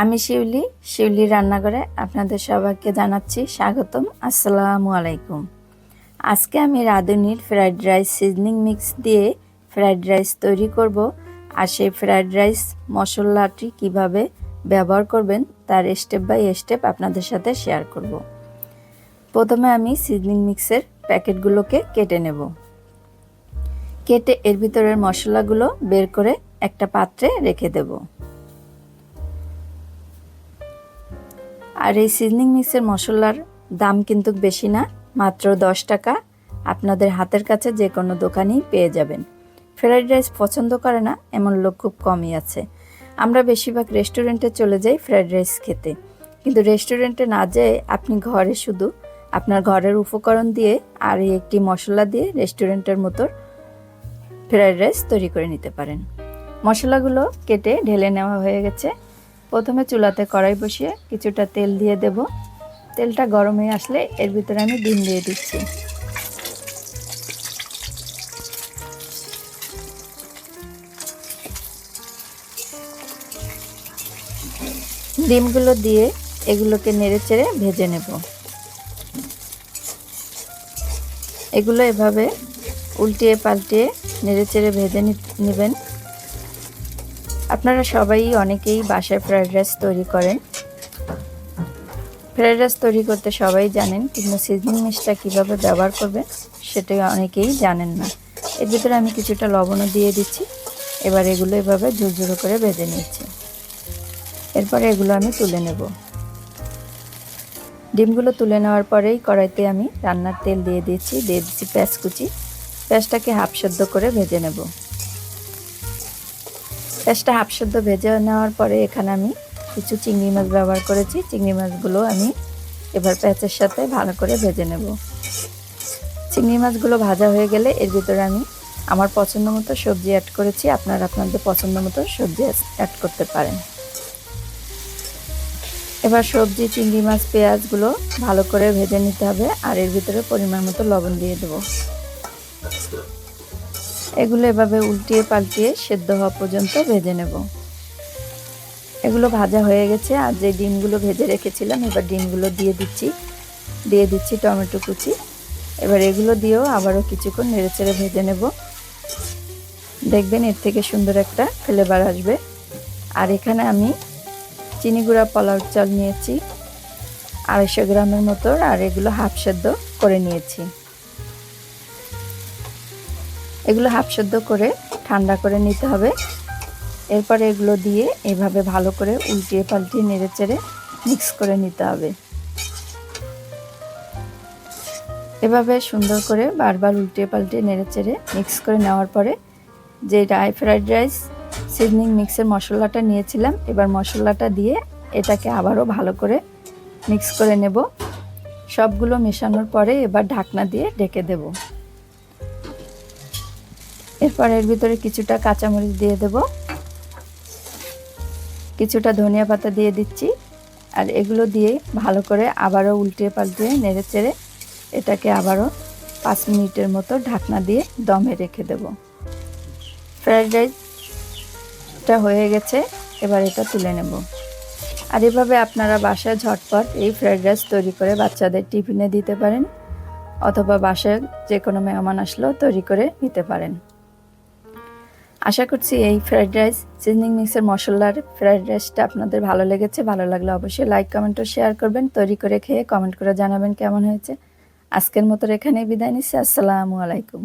আমি শিউলি শিউলি রান্নাঘরে আপনাদের সবাইকে জানাচ্ছি স্বাগতম। আসসালামু আলাইকুম। আজকে আমি রাঁধুনির ফ্রাইড রাইস সিজনিং মিক্স দিয়ে ফ্রাইড রাইস তৈরি করব আর সেই ফ্রাইড রাইস মশলাটি কীভাবে ব্যবহার করবেন তার স্টেপ বাই স্টেপ আপনাদের সাথে শেয়ার করব। প্রথমে আমি সিজনিং মিক্সের প্যাকেটগুলোকে কেটে নেব। কেটে এর ভিতরের মশলাগুলো বের করে একটা পাত্রে রেখে দেবো। আর এই সিজনিং মিক্সের মশলার দাম কিন্তু বেশি না, মাত্র দশ টাকা। আপনাদের হাতের কাছে যে কোনো দোকানেই পেয়ে যাবেন। ফ্রাইড রাইস পছন্দ করে না, এমন লোক খুব কমই আছে। আমরা বেশিরভাগ রেস্টুরেন্টে চলে যাই ফ্রাইড রাইস খেতে। কিন্তু রেস্টুরেন্টে না যেয়ে আপনি ঘরে শুধু আপনার ঘরের উপকরণ দিয়ে আর এই একটি মশলা দিয়ে রেস্টুরেন্টের মতো ফ্রাইড রাইস তৈরি করে নিতে পারেন। মশলাগুলো কেটে ঢেলে নেওয়া হয়ে গেছে। প্রথমে চুলাতে কড়াই বসিয়ে কিছুটা তেল দিয়ে দেব। তেলটা গরম হয়ে আসলে এর ভিতরে আমি ডিম দিয়ে দিচ্ছি। ডিমগুলো দিয়ে এগুলোকে নেড়ে চেড়ে ভেজে নেব। এগুলো এভাবে উল্টিয়ে পাল্টিয়ে নেড়ে চেড়ে ভেজে নেবেন। আপনারা সবাই অনেকেই বাসায় ফ্রায়েড রাইস তৈরি করেন। ফ্রায়েড রাইস তৈরি করতে সবাই জানেন কিন্তু সিজনিং মিক্সটা কীভাবে ব্যবহার করবেন, সেটা অনেকেই জানেন না। এর ভিতরে আমি কিছুটা লবণও দিয়ে দিচ্ছি। এবার এগুলো এভাবে ঝুরঝুরো করে ভেজে নিচ্ছি। এরপরে এগুলো আমি তুলে নেব। ডিমগুলো তুলে নেওয়ার পরেই কড়াইতে আমি রান্নার তেল দিয়ে দিয়েছি, দিয়ে দিচ্ছি পেঁয়াজ কুচি। পেঁয়াজটাকে হাফ সেদ্ধ করে ভেজে নেব। পেঁয়াজটা হাফ সেদ্ধ ভেজে নেওয়ার পরে এখানে আমি কিছু চিংড়ি মাছ ব্যবহার করেছি। চিংড়ি মাছগুলো আমি এবার পেঁয়াজের সাথে ভালো করে ভেজে নেব। চিংড়ি মাছগুলো ভাজা হয়ে গেলে এর ভিতরে আমি আমার পছন্দ মতো সবজি অ্যাড করেছি। আপনারা আপনাদের পছন্দ মতো সবজি অ্যাড করতে পারেন। এবার সবজি, চিংড়ি মাছ, পেঁয়াজগুলো ভালো করে ভেজে নিতে হবে। আর এর ভিতরে পরিমাণ মতো লবণ দিয়ে দেবো। এগুলো এভাবে উল্টিয়ে পাল্টিয়ে সেদ্ধ হওয়া পর্যন্ত ভেজে নেব। এগুলো ভাজা হয়ে গেছে, আর যে ডিমগুলো ভেজে রেখেছিলাম, এবার ডিমগুলো দিয়ে দিচ্ছি। দিয়ে দিচ্ছি টমেটো কুচি। এবার এগুলো দিয়েও আবারও কিছুক্ষণ নেড়েচেড়ে ভেজে নেব। দেখবেন এর থেকে সুন্দর একটা ফ্লেভার আসবে। আর এখানে আমি চিনি গুঁড়া পোলাও চাল নিয়েছি, আড়াইশো গ্রামের মতো, আর এগুলো হাফ সেদ্ধ করে নিয়েছি। এগুলো হাফ সেদ্ধ করে ঠান্ডা করে নিতে হবে। এরপরে এগুলো দিয়ে এভাবে ভালো করে উল্টিয়ে পাল্টিয়ে নেড়ে চেড়ে মিক্স করে নিতে হবে। এভাবে সুন্দর করে বারবার উল্টিয়ে পাল্টিয়ে নেড়ে চেড়ে মিক্স করে নেওয়ার পরে যে রাই ফ্রাইড রাইস সিজনিং মিক্সের মশলাটা নিয়েছিলাম, এবার মশলাটা দিয়ে এটাকে আবারও ভালো করে মিক্স করে নেব। সবগুলো মেশানোর পরে এবার ঢাকনা দিয়ে ঢেকে দেবো। এরপর এর ভিতরে কিছুটা কাঁচামরিচ দিয়ে দেব। কিছুটা ধনিয়া পাতা দিয়ে দিচ্ছি। আর এগুলো দিয়ে ভালো করে আবারও উল্টিয়ে পাল্টিয়ে নেড়ে চেড়ে এটাকে আবারও পাঁচ মিনিটের মতো ঢাকনা দিয়ে দমে রেখে দেব। ফ্রাইড রাইসটা হয়ে গেছে, এবার এটা তুলে নেব। আর এভাবে আপনারা বাসায় ঝটপট এই ফ্রাইড রাইস তৈরি করে বাচ্চাদের টিফিনে দিতে পারেন, অথবা বাসায় যে কোনো মেহমান আসলেও তৈরি করে নিতে পারেন। আশা করছি এই ফ্রাইড রাইস, সিজনিং মিক্সের মশলার ফ্রাইড রাইসটা আপনাদের ভালো লেগেছে। ভালো লাগলে অবশ্যই লাইক, কমেন্ট ও শেয়ার করবেন। তৈরি করে খেয়ে কমেন্ট করে জানাবেন কেমন হয়েছে। আজকের মতো এখানেই বিদায় নিচ্ছি। আসসালামু আলাইকুম।